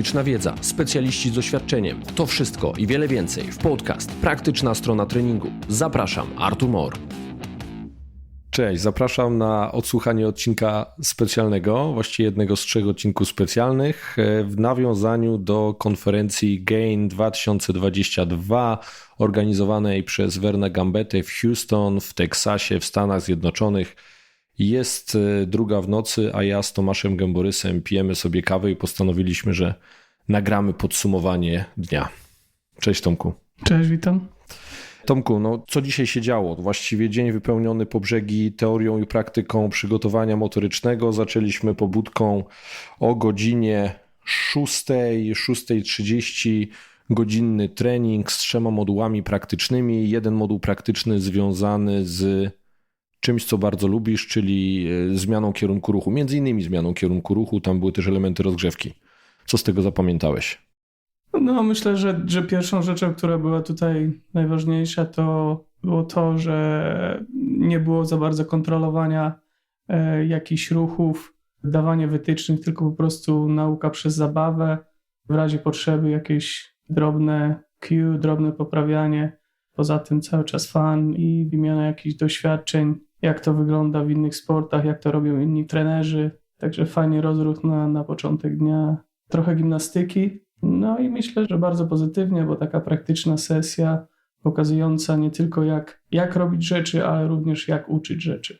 praktyczna wiedza, specjaliści z doświadczeniem. To wszystko i wiele więcej w podcast Praktyczna strona treningu. Zapraszam, Artur Mor. Cześć, zapraszam na odsłuchanie odcinka specjalnego, właściwie jednego z trzech odcinków specjalnych e, w nawiązaniu do konferencji GAIN 2022 organizowanej przez Werner Gambetę w Houston w Teksasie w Stanach Zjednoczonych. Jest e, druga w nocy, a ja z Tomaszem Gęborysem pijemy sobie kawę i postanowiliśmy, że nagramy podsumowanie dnia. Cześć Tomku. Cześć, witam. Tomku, no co dzisiaj się działo? Właściwie dzień wypełniony po brzegi teorią i praktyką przygotowania motorycznego. Zaczęliśmy pobudką o godzinie 6, 6.30 godzinny trening z trzema modułami praktycznymi. Jeden moduł praktyczny związany z czymś, co bardzo lubisz, czyli e, zmianą kierunku ruchu. Między innymi zmianą kierunku ruchu, tam były też elementy rozgrzewki. Co z tego zapamiętałeś? No, myślę, że, że pierwszą rzeczą, która była tutaj najważniejsza, to było to, że nie było za bardzo kontrolowania e, jakichś ruchów, dawanie wytycznych, tylko po prostu nauka przez zabawę. W razie potrzeby jakieś drobne cue, drobne poprawianie. Poza tym cały czas fan i wymiana jakichś doświadczeń, jak to wygląda w innych sportach, jak to robią inni trenerzy. Także fajnie rozruch na, na początek dnia. Trochę gimnastyki, no i myślę, że bardzo pozytywnie, bo taka praktyczna sesja pokazująca nie tylko jak, jak robić rzeczy, ale również jak uczyć rzeczy.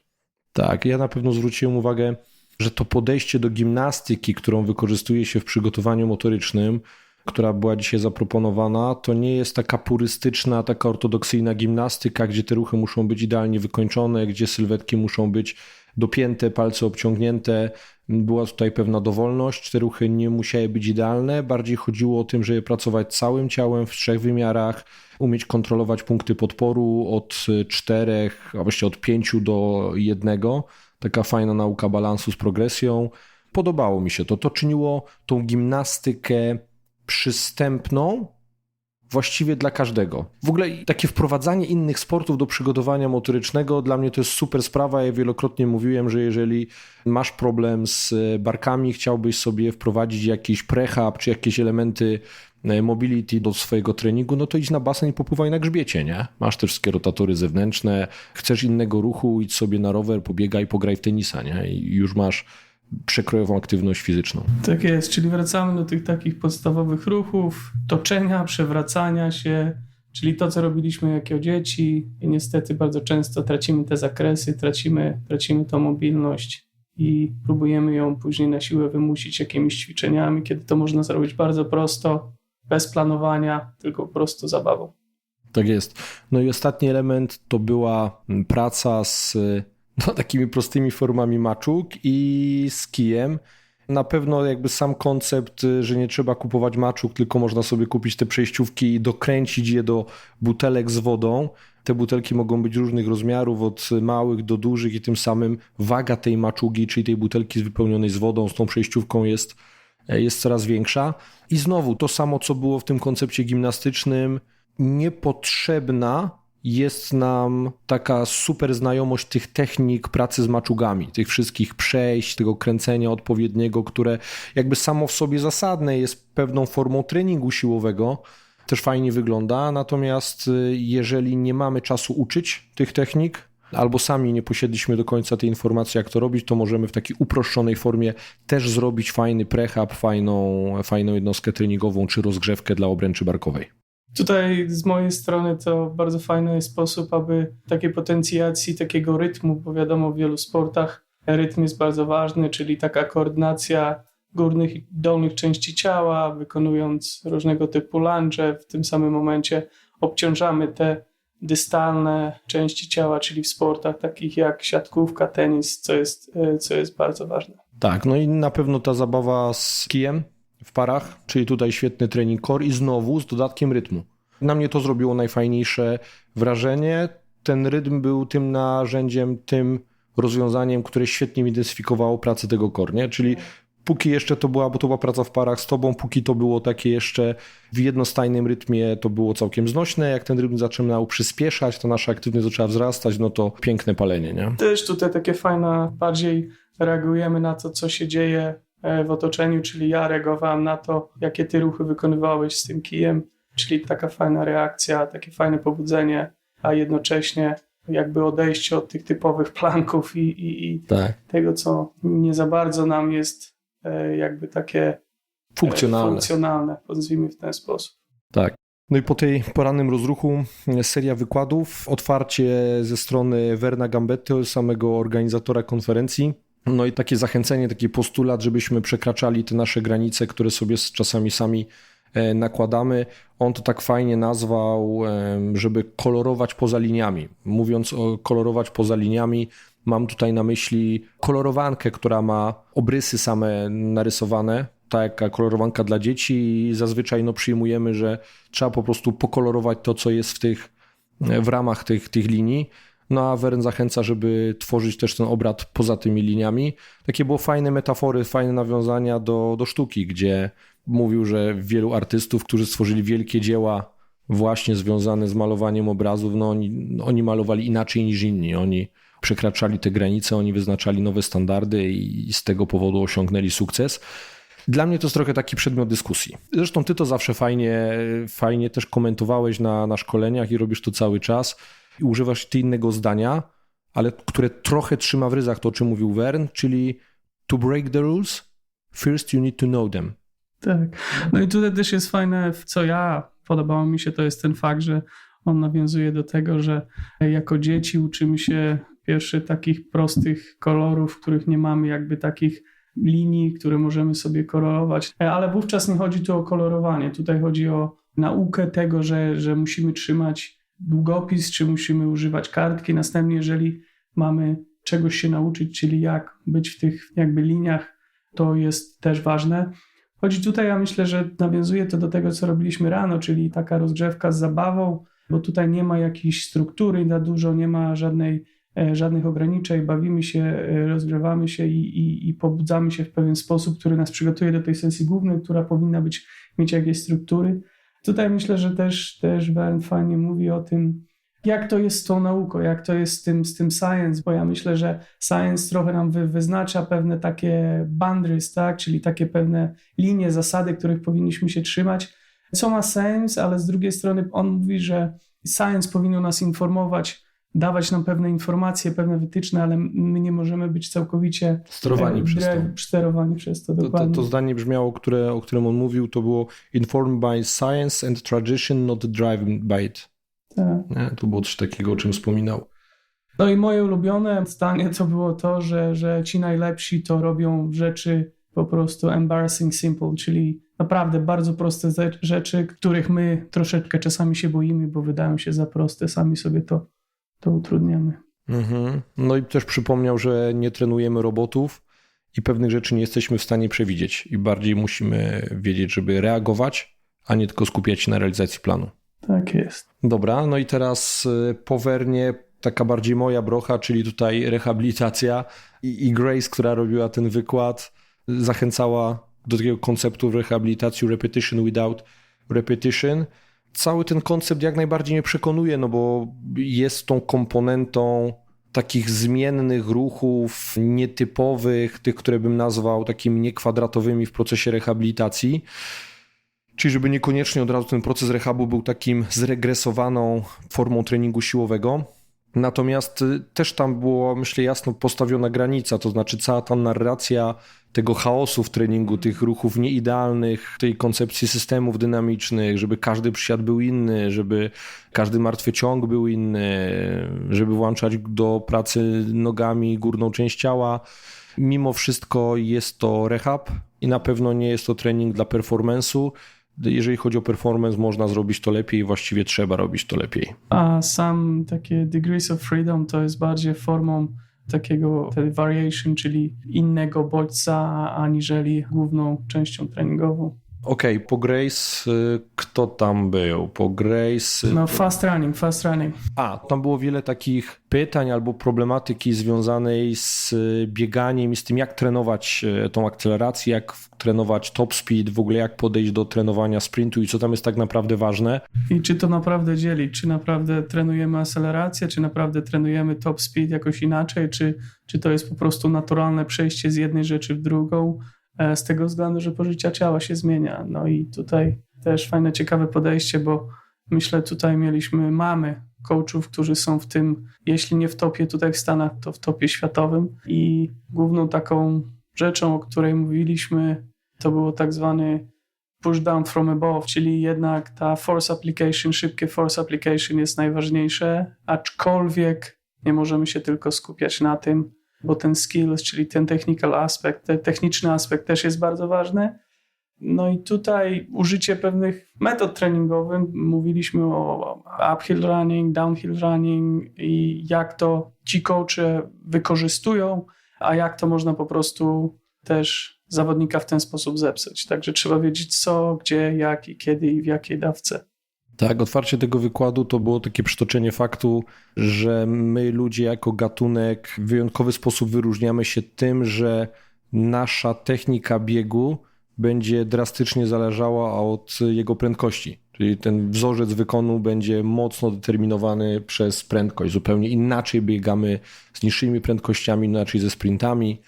Tak, ja na pewno zwróciłem uwagę, że to podejście do gimnastyki, którą wykorzystuje się w przygotowaniu motorycznym, która była dzisiaj zaproponowana, to nie jest taka purystyczna, taka ortodoksyjna gimnastyka, gdzie te ruchy muszą być idealnie wykończone, gdzie sylwetki muszą być dopięte, palce obciągnięte. Była tutaj pewna dowolność, te ruchy nie musiały być idealne. Bardziej chodziło o tym, żeby pracować całym ciałem w trzech wymiarach, umieć kontrolować punkty podporu od czterech, a właściwie od pięciu do jednego. Taka fajna nauka balansu z progresją. Podobało mi się to. To czyniło tą gimnastykę przystępną, właściwie dla każdego. W ogóle takie wprowadzanie innych sportów do przygotowania motorycznego dla mnie to jest super sprawa. Ja wielokrotnie mówiłem, że jeżeli masz problem z barkami, chciałbyś sobie wprowadzić jakiś prehab czy jakieś elementy e, mobility do swojego treningu, no to idź na basen i popływaj na grzbiecie, nie? Masz też wszystkie rotatory zewnętrzne, chcesz innego ruchu, idź sobie na rower, pobiegaj, pograj w tenisa, nie? I już masz przekrojową aktywność fizyczną. Tak jest, czyli wracamy do tych takich podstawowych ruchów, toczenia, przewracania się, czyli to, co robiliśmy jako dzieci i niestety bardzo często tracimy te zakresy, tracimy, tracimy tą mobilność i próbujemy ją później na siłę wymusić jakimiś ćwiczeniami, kiedy to można zrobić bardzo prosto, bez planowania, tylko po prostu zabawą. Tak jest. No i ostatni element to była praca z no, takimi prostymi formami maczug i z kijem. Na pewno jakby sam koncept, że nie trzeba kupować maczug, tylko można sobie kupić te przejściówki i dokręcić je do butelek z wodą. Te butelki mogą być różnych rozmiarów, od małych do dużych i tym samym waga tej maczugi, czyli tej butelki wypełnionej z wodą, z tą przejściówką jest, jest coraz większa. I znowu to samo, co było w tym koncepcie gimnastycznym, niepotrzebna jest nam taka super znajomość tych technik pracy z maczugami, tych wszystkich przejść, tego kręcenia odpowiedniego, które jakby samo w sobie zasadne jest pewną formą treningu siłowego, też fajnie wygląda. Natomiast y, jeżeli nie mamy czasu uczyć tych technik, albo sami nie posiedliśmy do końca tej informacji, jak to robić, to możemy w takiej uproszczonej formie też zrobić fajny prehab, fajną, fajną jednostkę treningową czy rozgrzewkę dla obręczy barkowej. Tutaj z mojej strony to bardzo fajny sposób, aby takiej potencjacji, takiego rytmu, bo wiadomo w wielu sportach rytm jest bardzo ważny, czyli taka koordynacja górnych i dolnych części ciała, wykonując różnego typu lunge, w tym samym momencie obciążamy te dystalne części ciała, czyli w sportach takich jak siatkówka, tenis, co jest, co jest bardzo ważne. Tak, no i na pewno ta zabawa z kijem w parach, czyli tutaj świetny trening core i znowu z dodatkiem rytmu. Na mnie to zrobiło najfajniejsze wrażenie. Ten rytm był tym narzędziem, tym rozwiązaniem, które świetnie identyfikowało pracę tego core, nie? czyli póki jeszcze to była, bo to była praca w parach z tobą, póki to było takie jeszcze w jednostajnym rytmie, to było całkiem znośne. Jak ten rytm zaczynał przyspieszać, to nasza aktywność zaczęła wzrastać, no to piękne palenie, nie? Też tutaj takie fajne, bardziej reagujemy na to, co się dzieje w otoczeniu, czyli ja reagowałem na to, jakie ty ruchy wykonywałeś z tym kijem, czyli taka fajna reakcja, takie fajne pobudzenie, a jednocześnie jakby odejście od tych typowych planków i, i, i Tak. tego, co nie za bardzo nam jest e, jakby takie e, Funkcjonalne. funkcjonalne, nazwijmy w ten sposób. Tak. No i po tej porannym rozruchu e, seria wykładów, otwarcie ze strony Werna Gambetty, samego organizatora konferencji. No i takie zachęcenie, taki postulat, żebyśmy przekraczali te nasze granice, które sobie czasami sami e, nakładamy. On to tak fajnie nazwał, żeby kolorować poza liniami. Mówiąc o kolorować poza liniami, mam tutaj na myśli kolorowankę, która ma obrysy same narysowane, taka kolorowanka dla dzieci i zazwyczaj no, przyjmujemy, że trzeba po prostu pokolorować to, co jest w tych, w ramach tych, tych linii. No a Wern zachęca, żeby tworzyć też ten obraz poza tymi liniami. Takie było fajne metafory, fajne nawiązania do, do sztuki, gdzie mówił, że wielu artystów, którzy stworzyli wielkie dzieła właśnie związane z malowaniem obrazów, no oni, oni malowali inaczej niż inni. Oni przekraczali te granice, oni wyznaczali nowe standardy i z tego powodu osiągnęli sukces. Dla mnie to jest trochę taki przedmiot dyskusji. Zresztą ty to zawsze fajnie, fajnie też komentowałeś na, na szkoleniach i robisz to cały czas. I używasz ty innego zdania, ale które trochę trzyma w ryzach to, o czym mówił Wern, czyli to break the rules, first you need to know them. Tak. No i tutaj też jest fajne, co ja podobało mi się, to jest ten fakt, że on nawiązuje do tego, że jako dzieci uczymy się pierwszy takich prostych kolorów, których nie mamy jakby takich linii, które możemy sobie kolorować. Ale wówczas nie chodzi tu o kolorowanie. Tutaj chodzi o naukę tego, że, że musimy trzymać długopis, czy musimy używać kartki. Następnie, jeżeli mamy czegoś się nauczyć, czyli jak być w tych jakby liniach, to jest też ważne. Chodzi tutaj, ja myślę, że nawiązuje to do tego, co robiliśmy rano, czyli taka rozgrzewka z zabawą, bo tutaj nie ma jakiejś struktury za dużo, nie ma żadnej, e, żadnych ograniczeń, bawimy się, e, rozgrzewamy się i, i, i pobudzamy się w pewien sposób, który nas przygotuje do tej sesji głównej, która powinna być, mieć jakieś struktury. Tutaj myślę, że też, też Wern fajnie mówi o tym, jak to jest z tą nauką, jak to jest z tym, z tym science, bo ja myślę, że science trochę nam wy, wyznacza pewne takie boundaries, tak? czyli takie pewne linie, zasady, których powinniśmy się trzymać. Co ma sens, ale z drugiej strony on mówi, że science powinno nas informować, dawać nam pewne informacje, pewne wytyczne, ale my nie możemy być całkowicie Sterowani e, przez to. sterowani przez to, To, to, dokładnie. to zdanie brzmiało, które, o którym on mówił, to było informed by science and tradition, not driven by it. Tak. Nie? To było coś takiego, o czym wspominał. No i moje ulubione zdanie to było to, że, że ci najlepsi to robią rzeczy po prostu embarrassing simple, czyli naprawdę bardzo proste ze- rzeczy, których my troszeczkę czasami się boimy, bo wydają się za proste, sami sobie to, to utrudniamy. Mhm. No i też przypomniał, że nie trenujemy robotów i pewnych rzeczy nie jesteśmy w stanie przewidzieć i bardziej musimy wiedzieć, żeby reagować, a nie tylko skupiać się na realizacji planu. Tak jest. Dobra, no i teraz y, po Wernie taka bardziej moja brocha, czyli tutaj rehabilitacja i, i Grace, która robiła ten wykład, zachęcała do takiego konceptu w rehabilitacji repetition without repetition. Cały ten koncept jak najbardziej mnie przekonuje, no bo jest tą komponentą takich zmiennych ruchów, nietypowych, tych, które bym nazwał takimi niekwadratowymi w procesie rehabilitacji. Czyli żeby niekoniecznie od razu ten proces rehabu był takim zregresowaną formą treningu siłowego. Natomiast y, też tam było, myślę, jasno postawiona granica, to znaczy cała ta narracja tego chaosu w treningu, tych ruchów nieidealnych, tej koncepcji systemów dynamicznych, żeby każdy przysiad był inny, żeby każdy martwy ciąg był inny, żeby włączać do pracy nogami górną część ciała. Mimo wszystko jest to rehab i na pewno nie jest to trening dla performance'u. Jeżeli chodzi o performance, można zrobić to lepiej, właściwie trzeba robić to lepiej. A sam takie degrees of freedom to jest bardziej formą takiego variation, czyli innego bodźca, aniżeli główną częścią treningową. Okej, po Grace, y, kto tam był? Po Grace. No fast running, fast running. A, tam było wiele takich pytań albo problematyki związanej z y, bieganiem i z tym, jak trenować y, tą akcelerację, jak trenować top speed, w ogóle jak podejść do trenowania sprintu i co tam jest tak naprawdę ważne. I czy to naprawdę dzieli? Czy naprawdę trenujemy akcelerację, czy naprawdę trenujemy top speed jakoś inaczej, czy, czy to jest po prostu naturalne przejście z jednej rzeczy w drugą? E, z tego względu, że pożycia ciała się zmienia. No i tutaj też fajne, ciekawe podejście, bo myślę tutaj mieliśmy, mamy coachów, którzy są w tym, jeśli nie w topie tutaj w Stanach, to w topie światowym i główną taką rzeczą, o której mówiliśmy, to było tak zwany push down from above, czyli jednak ta force application, szybkie force application jest najważniejsze, aczkolwiek nie możemy się tylko skupiać na tym, bo ten skills, czyli ten technical aspekt, ten techniczny aspekt też jest bardzo ważny. No i tutaj użycie pewnych metod treningowych, mówiliśmy o uphill running, downhill running i jak to ci coache wykorzystują, a jak to można po prostu też zawodnika w ten sposób zepsuć. Także trzeba wiedzieć co, gdzie, jak i kiedy i w jakiej dawce. Tak, otwarcie tego wykładu to było takie przytoczenie faktu, że my ludzie jako gatunek w wyjątkowy sposób wyróżniamy się tym, że nasza technika biegu będzie drastycznie zależała od jego prędkości. Czyli ten wzorzec wykonu będzie mocno determinowany przez prędkość. Zupełnie inaczej biegamy z niższymi prędkościami, inaczej ze sprintami.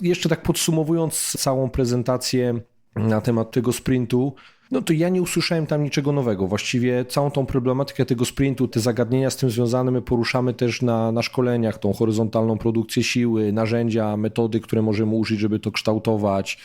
Jeszcze tak podsumowując całą prezentację na temat tego sprintu, no to ja nie usłyszałem tam niczego nowego. Właściwie całą tą problematykę tego sprintu, te zagadnienia z tym związane my poruszamy też na, na szkoleniach, tą horyzontalną produkcję siły, narzędzia, metody, które możemy użyć, żeby to kształtować.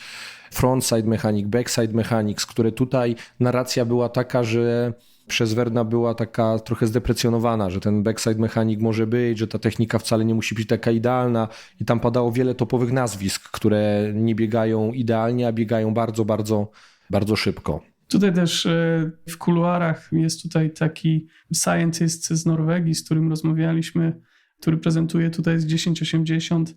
Frontside mechanic, backside mechanics, które tutaj narracja była taka, że przez Werna była taka trochę zdeprecjonowana, że ten backside mechanik może być, że ta technika wcale nie musi być taka idealna i tam padało wiele topowych nazwisk, które nie biegają idealnie, a biegają bardzo, bardzo, bardzo szybko. Tutaj też e, w kuluarach jest tutaj taki scientist z Norwegii, z którym rozmawialiśmy, który prezentuje tutaj z 1080.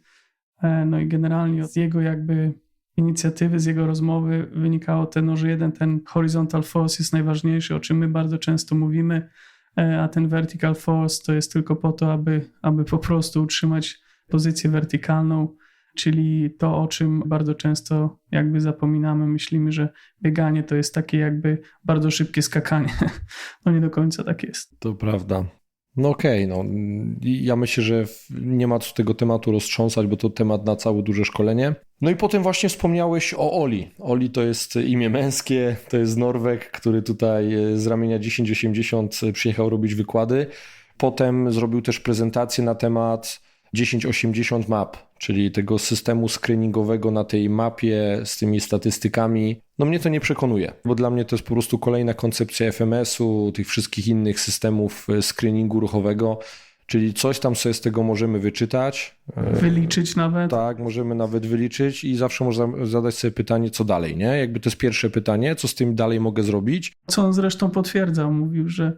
E, no i generalnie z jego jakby inicjatywy, z jego rozmowy wynikało to, no, że jeden ten horizontal force jest najważniejszy, o czym my bardzo często mówimy, e, a ten vertical force to jest tylko po to, aby, aby po prostu utrzymać pozycję wertykalną, czyli to, o czym bardzo często jakby zapominamy, myślimy, że bieganie to jest takie jakby bardzo szybkie skakanie. No nie do końca tak jest. To prawda. No okej, okay, no. ja myślę, że nie ma co tego tematu roztrząsać, bo to temat na całe duże szkolenie. No i potem właśnie wspomniałeś o Oli. Oli to jest imię męskie, to jest Norweg, który tutaj e, z ramienia 1080 przyjechał robić wykłady. Potem zrobił też prezentację na temat 1080 map, czyli tego systemu screeningowego na tej mapie z tymi statystykami. No mnie to nie przekonuje, bo dla mnie to jest po prostu kolejna koncepcja FMS-u, tych wszystkich innych systemów e, screeningu ruchowego. Czyli coś tam sobie z tego możemy wyczytać. E, wyliczyć nawet. Tak, możemy nawet wyliczyć i zawsze można zadać sobie pytanie, co dalej, nie? Jakby to jest pierwsze pytanie, co z tym dalej mogę zrobić. Co on zresztą potwierdzał, mówił, że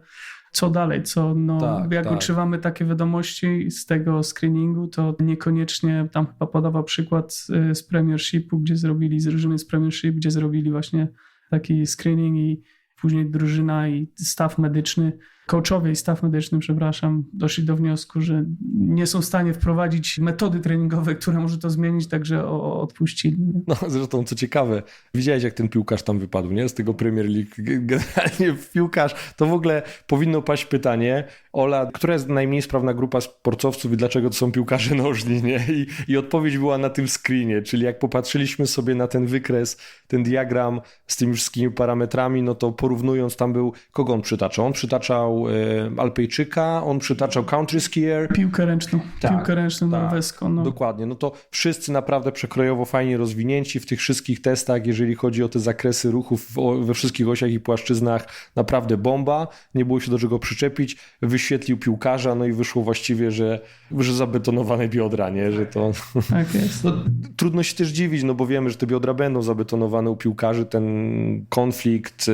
co dalej, co no, tak, jak tak. utrzymamy takie wiadomości z tego screeningu, to niekoniecznie, tam chyba podawał przykład y, z Premiershipu, gdzie zrobili, z drużyny z Premiership, gdzie zrobili właśnie taki screening i później drużyna i staw medyczny coachowie i staw medyczny, przepraszam, doszli do wniosku, że nie są w stanie wprowadzić metody treningowe, które może to zmienić, także odpuścili. Nie? No zresztą, co ciekawe, widziałeś jak ten piłkarz tam wypadł, nie? Z tego Premier League. Generalnie piłkarz, to w ogóle powinno paść pytanie, Ola, która jest najmniej sprawna grupa sportowców i dlaczego to są piłkarze nożni, nie? I, I odpowiedź była na tym screenie, czyli jak popatrzyliśmy sobie na ten wykres, ten diagram z tymi wszystkimi parametrami, no to porównując, tam był, kogo on przytaczał? On przytaczał e, Alpejczyka, on przytaczał country skier. Piłkę ręczną, tak, piłkę ręczną tak, norweską. No. Dokładnie, no to wszyscy naprawdę przekrojowo fajnie rozwinięci w tych wszystkich testach, jeżeli chodzi o te zakresy ruchów we wszystkich osiach i płaszczyznach, naprawdę bomba, nie było się do czego przyczepić, wyświetlił piłkarza, no i wyszło właściwie, że, że zabetonowane biodra, nie, że to... Tak jest. No, trudno się też dziwić, no bo wiemy, że te biodra będą zabetonowane u piłkarzy, ten konflikt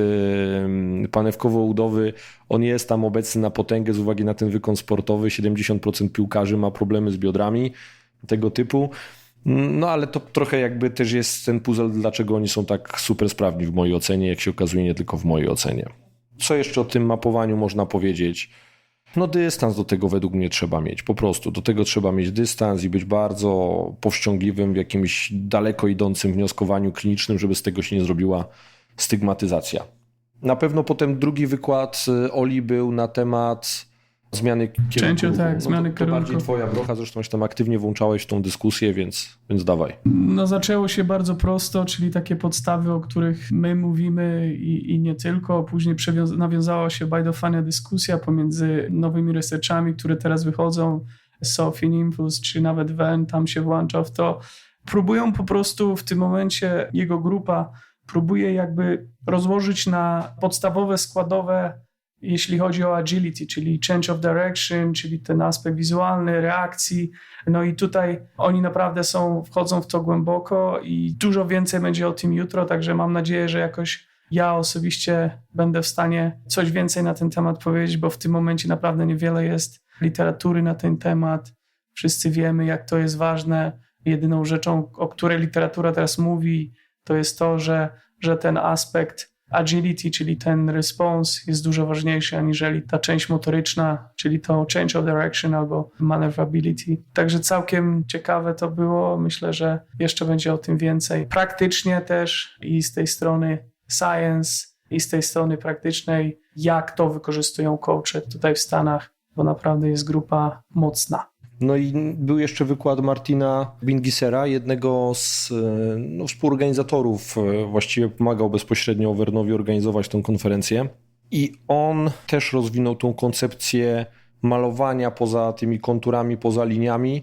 panewkowo-udowy on jest tam obecny na potęgę z uwagi na ten wykon sportowy. 70% piłkarzy ma problemy z biodrami tego typu. No ale to trochę jakby też jest ten puzzle, dlaczego oni są tak super sprawni w mojej ocenie, jak się okazuje, nie tylko w mojej ocenie. Co jeszcze o tym mapowaniu można powiedzieć? No dystans do tego według mnie trzeba mieć, po prostu. Do tego trzeba mieć dystans i być bardzo powściągliwym w jakimś daleko idącym wnioskowaniu klinicznym, żeby z tego się nie zrobiła stygmatyzacja. Na pewno potem drugi wykład y, Oli był na temat zmiany kierunku. Cięciu, tak, no zmiany to, to bardziej kierunku. twoja brocha, zresztą się tam aktywnie włączałeś w tą dyskusję, więc, więc dawaj. No zaczęło się bardzo prosto, czyli takie podstawy, o których my mówimy i, i nie tylko. Później nawiązała się bajdofania dyskusja pomiędzy nowymi researchami, które teraz wychodzą, Sophie Nymphus, czy nawet Wen tam się włącza w to. Próbują po prostu w tym momencie, jego grupa próbuje jakby rozłożyć na podstawowe składowe jeśli chodzi o agility, czyli change of direction, czyli ten aspekt wizualny, reakcji. No i tutaj oni naprawdę są, wchodzą w to głęboko i dużo więcej będzie o tym jutro, także mam nadzieję, że jakoś ja osobiście będę w stanie coś więcej na ten temat powiedzieć, bo w tym momencie naprawdę niewiele jest literatury na ten temat. Wszyscy wiemy, jak to jest ważne. Jedyną rzeczą, o której literatura teraz mówi, to jest to, że, że ten aspekt agility, czyli ten response jest dużo ważniejszy aniżeli ta część motoryczna, czyli to change of direction albo maneuverability. Także całkiem ciekawe to było. Myślę, że jeszcze będzie o tym więcej. Praktycznie też i z tej strony science i z tej strony praktycznej, jak to wykorzystują coache tutaj w Stanach, bo naprawdę jest grupa mocna. No i był jeszcze wykład Martina Bingisera, jednego z e, no, współorganizatorów, e, właściwie pomagał bezpośrednio Overnowi organizować tę konferencję. I on też rozwinął tą koncepcję malowania poza tymi konturami, poza liniami.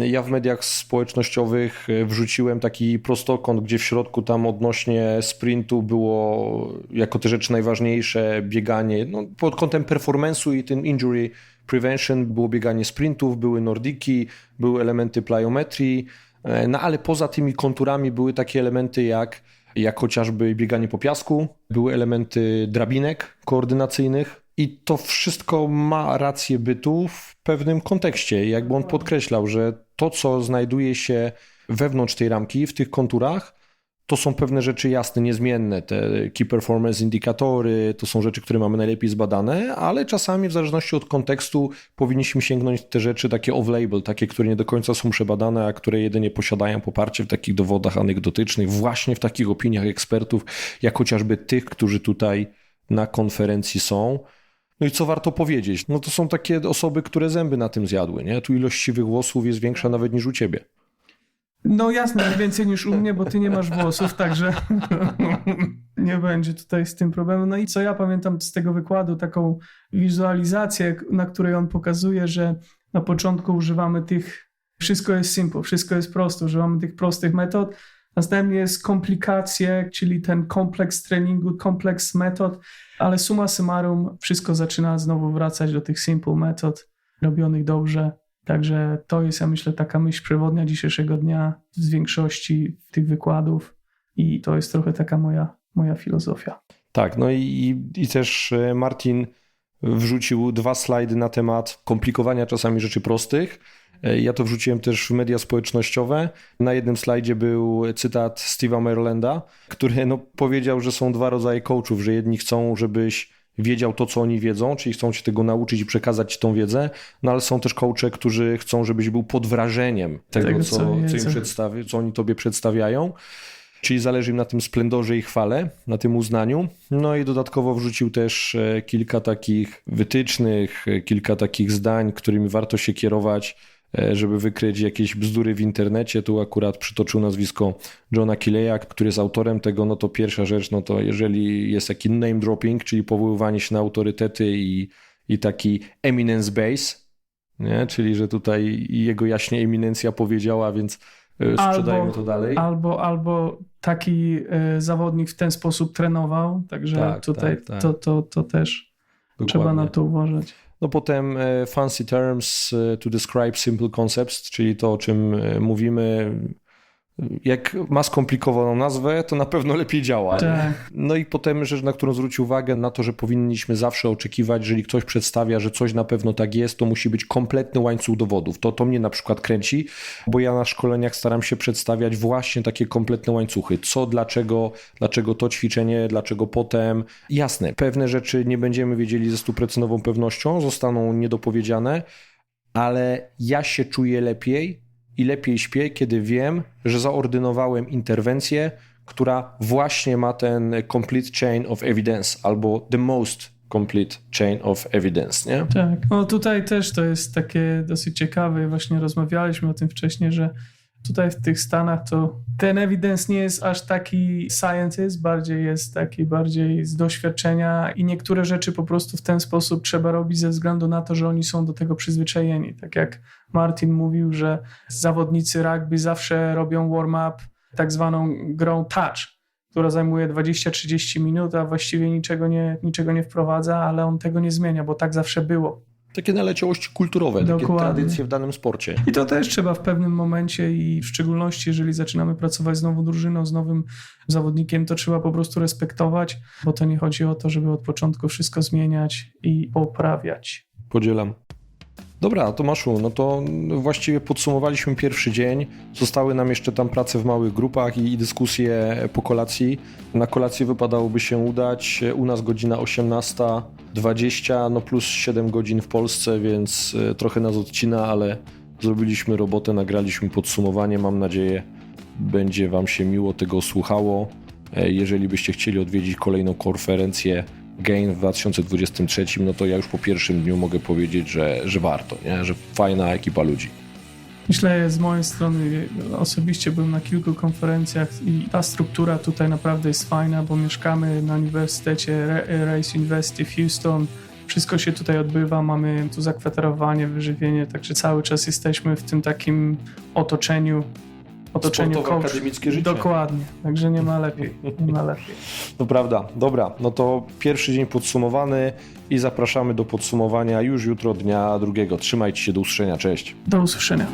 Ja w mediach społecznościowych e, wrzuciłem taki prostokąt, gdzie w środku tam odnośnie sprintu było jako te rzeczy najważniejsze bieganie no, pod kątem performance'u i ten injury prevention, było bieganie sprintów, były nordiki, były elementy plyometrii, e, no ale poza tymi konturami były takie elementy jak, jak chociażby bieganie po piasku, były elementy drabinek koordynacyjnych i to wszystko ma rację bytu w pewnym kontekście. Jakby on podkreślał, że to, co znajduje się wewnątrz tej ramki, w tych konturach, to są pewne rzeczy jasne, niezmienne. Te key performance indykatory to są rzeczy, które mamy najlepiej zbadane, ale czasami w zależności od kontekstu powinniśmy sięgnąć te rzeczy takie off-label, takie, które nie do końca są przebadane, a które jedynie posiadają poparcie w takich dowodach anegdotycznych, właśnie w takich opiniach ekspertów, jak chociażby tych, którzy tutaj na konferencji są. No i co warto powiedzieć? No to są takie osoby, które zęby na tym zjadły, nie? Tu ilość siwych włosów jest większa nawet niż u ciebie. No jasne, więcej niż u mnie, bo ty nie masz włosów, także nie będzie tutaj z tym problemu. No i co ja pamiętam z tego wykładu, taką wizualizację, na której on pokazuje, że na początku używamy tych, wszystko jest simple, wszystko jest proste, używamy tych prostych metod. Następnie jest komplikacje, czyli ten kompleks treningu, kompleks metod, ale summa summarum wszystko zaczyna znowu wracać do tych simple metod, robionych dobrze. Także to jest, ja myślę, taka myśl przewodnia dzisiejszego dnia z większości tych wykładów i to jest trochę taka moja, moja filozofia. Tak, no i, i też e, Martin wrzucił dwa slajdy na temat komplikowania czasami rzeczy prostych. E, Ja to wrzuciłem też w media społecznościowe. Na jednym slajdzie był cytat Steve'a Marelanda, który no, powiedział, że są dwa rodzaje coachów, że jedni chcą, żebyś wiedział to, co oni wiedzą, czyli chcą cię tego nauczyć i przekazać ci tą wiedzę, no ale są też coache, którzy chcą, żebyś był pod wrażeniem tego, Tego, co, co co, im przedstawi, co oni tobie przedstawiają. Czyli zależy im na tym splendorze i chwale, na tym uznaniu. No i dodatkowo wrzucił też e, kilka takich wytycznych, e, kilka takich zdań, którymi warto się kierować, żeby wykryć jakieś bzdury w internecie. Tu akurat przytoczył nazwisko Johna Kileya, który jest autorem tego. No to pierwsza rzecz, no to jeżeli jest taki name dropping, czyli powoływanie się na autorytety i, i taki eminence base, nie? czyli że tutaj jego jaśnie eminencja powiedziała, więc e, sprzedajmy Albo- to dalej. Albo, albo taki e, zawodnik w ten sposób trenował, także Tak, tutaj tak, tak. To, to, to też trzeba Dokładnie. na to uważać. No potem e, fancy terms e, to describe simple concepts, czyli to, o czym e, mówimy. Jak ma skomplikowaną nazwę, to na pewno lepiej działa. Tak. No i potem rzecz, na którą zwrócił uwagę, na to, że powinniśmy zawsze oczekiwać, jeżeli ktoś przedstawia, że coś na pewno tak jest, to musi być kompletny łańcuch dowodów. To, to mnie na przykład kręci, bo ja na szkoleniach staram się przedstawiać właśnie takie kompletne łańcuchy. Co, dlaczego, dlaczego to ćwiczenie, dlaczego potem. Jasne, pewne rzeczy nie będziemy wiedzieli ze stuprocentową pewnością, zostaną niedopowiedziane, ale ja się czuję lepiej i lepiej śpię, kiedy wiem, że zaordynowałem interwencję, która właśnie ma ten complete chain of evidence albo the most complete chain of evidence, nie? Tak. No tutaj też to jest takie dosyć ciekawe właśnie rozmawialiśmy o tym wcześniej, że tutaj w tych Stanach to ten evidence nie jest aż taki scientist, bardziej jest taki bardziej z doświadczenia i niektóre rzeczy po prostu w ten sposób trzeba robić ze względu na to, że oni są do tego przyzwyczajeni. Tak jak Martin mówił, że zawodnicy rugby zawsze robią warm-up tak zwaną grą touch, która zajmuje 20-30 minut, a właściwie niczego nie, niczego nie wprowadza, ale on tego nie zmienia, bo tak zawsze było. Takie naleciałości kulturowe, takie Dokładnie. tradycje w danym sporcie. I to też trzeba w pewnym momencie i w szczególności jeżeli zaczynamy pracować z nową drużyną, z nowym zawodnikiem, to trzeba po prostu respektować, bo to nie chodzi o to, żeby od początku wszystko zmieniać i poprawiać. Podzielam. Dobra, Tomaszu, no to właściwie podsumowaliśmy pierwszy dzień. Zostały nam jeszcze tam prace w małych grupach i, i dyskusje po kolacji. Na kolację wypadałoby się udać. U nas godzina 18.20, no plus 7 godzin w Polsce, więc e, trochę nas odcina, ale zrobiliśmy robotę, nagraliśmy podsumowanie. Mam nadzieję, będzie Wam się miło tego słuchało. E, Jeżeli byście chcieli odwiedzić kolejną konferencję Gain w 2023, no to ja już po pierwszym dniu mogę powiedzieć, że, że warto, nie? że fajna ekipa ludzi. Myślę, z mojej strony osobiście byłem na kilku konferencjach i ta struktura tutaj naprawdę jest fajna, bo mieszkamy na Uniwersytecie Ra- Rice University w Houston. Wszystko się tutaj odbywa, mamy tu zakwaterowanie, wyżywienie, także cały czas jesteśmy w tym takim otoczeniu. Otoczeniu Sportowe, coach. akademickie życie. Dokładnie, także nie ma lepiej. Nie ma lepiej. To prawda, dobra, no to pierwszy dzień podsumowany i zapraszamy do podsumowania już jutro dnia drugiego. Trzymajcie się, do usłyszenia, cześć. Do usłyszenia.